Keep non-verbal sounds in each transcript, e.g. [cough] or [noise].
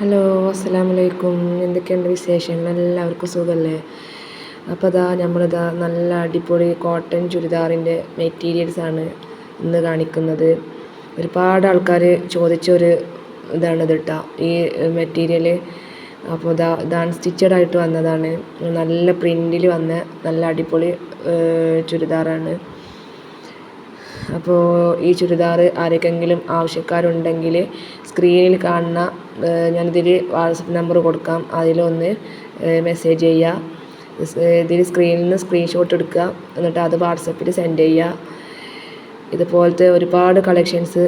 Hello അസ്സലാമലൈക്കും. എന്തൊക്കെയുണ്ട് വിശേഷങ്ങൾ എല്ലാവർക്കും സുഖമല്ലേ അപ്പോൾ ഇതാ നമ്മളിതാ നല്ല അടിപൊളി കോട്ടൺ ചുരിദാറിന്റെ മെറ്റീരിയൽസാണ് ഇന്ന് കാണിക്കുന്നത്. ഒരുപാട് ആൾക്കാർ ചോദിച്ചൊരു ഇതാണ് ഇതിട്ട ഈ മെറ്റീരിയൽ അപ്പോൾ ഇതാ ഇതാണ് സ്റ്റിച്ചഡ് ആയിട്ട് വന്നതാണ്. നല്ല പ്രിന്റിൽ വന്ന നല്ല അടിപൊളി ചുരിദാറാണ്. അപ്പോൾ ഈ ചുരിദാർ ആർക്കെങ്കിലും ആവശ്യക്കാരുണ്ടെങ്കിൽ സ്ക്രീനിൽ കാണുന്ന ഞാനിതിൽ വാട്സപ്പ് നമ്പർ കൊടുക്കാം. അതിലൊന്ന് മെസ്സേജ് ചെയ്യുക ഇതിൽ സ്ക്രീനിൽ നിന്ന് സ്ക്രീൻഷോട്ട് എടുക്കുക. എന്നിട്ട് അത് വാട്സപ്പിൽ സെൻഡ് ചെയ്യുക ഇതുപോലത്തെ ഒരുപാട് കളക്ഷൻസ്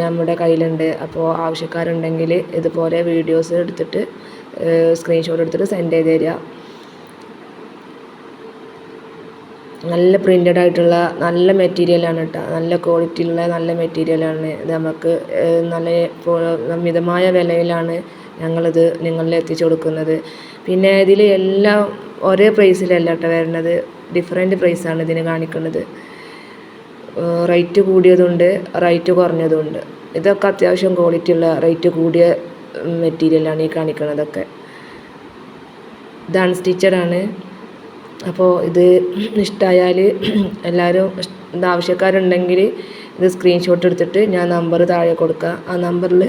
നമ്മുടെ കയ്യിലുണ്ട്. അപ്പോൾ ആവശ്യക്കാരുണ്ടെങ്കിൽ ഇതുപോലെ വീഡിയോസ് എടുത്തിട്ട് സ്ക്രീൻഷോട്ട് എടുത്തിട്ട് സെൻഡ് ചെയ്ത് തരിക. നല്ല പ്രിന്റഡ് ആയിട്ടുള്ള നല്ല മെറ്റീരിയലാണ് കേട്ടോ നല്ല ക്വാളിറ്റിയുള്ള നല്ല മെറ്റീരിയലാണ് ഇത് നമുക്ക് നല്ല മിതമായ വിലയിലാണ് ഞങ്ങളിത് നിങ്ങളിൽ എത്തിച്ചു കൊടുക്കുന്നത്. പിന്നെ ഇതിൽ എല്ലാം ഒരേ പ്രൈസിലല്ല കേട്ടോ വരുന്നത് ഡിഫറെന്റ് പ്രൈസാണ് ഇതിന് കാണിക്കുന്നത്. റേറ്റ് കൂടിയതുണ്ട് റേറ്റ് കുറഞ്ഞതുണ്ട്. ഇതൊക്കെ അത്യാവശ്യം ക്വാളിറ്റി ഉള്ള റേറ്റ് കൂടിയ മെറ്റീരിയലാണ് ഈ കാണിക്കുന്നതൊക്കെ ഇത് അൺസ്റ്റിച്ചഡാണ് അപ്പോൾ ഇത് ഇഷ്ടമായാൽ എല്ലാവരും ഇത് ആവശ്യക്കാരുണ്ടെങ്കിൽ ഇത് സ്ക്രീൻഷോട്ട് എടുത്തിട്ട് ഞാൻ നമ്പർ താഴെ കൊടുക്കാം. ആ നമ്പറിൽ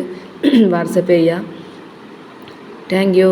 വാട്സപ്പ് [clears throat] ചെയ്യാം. Thank you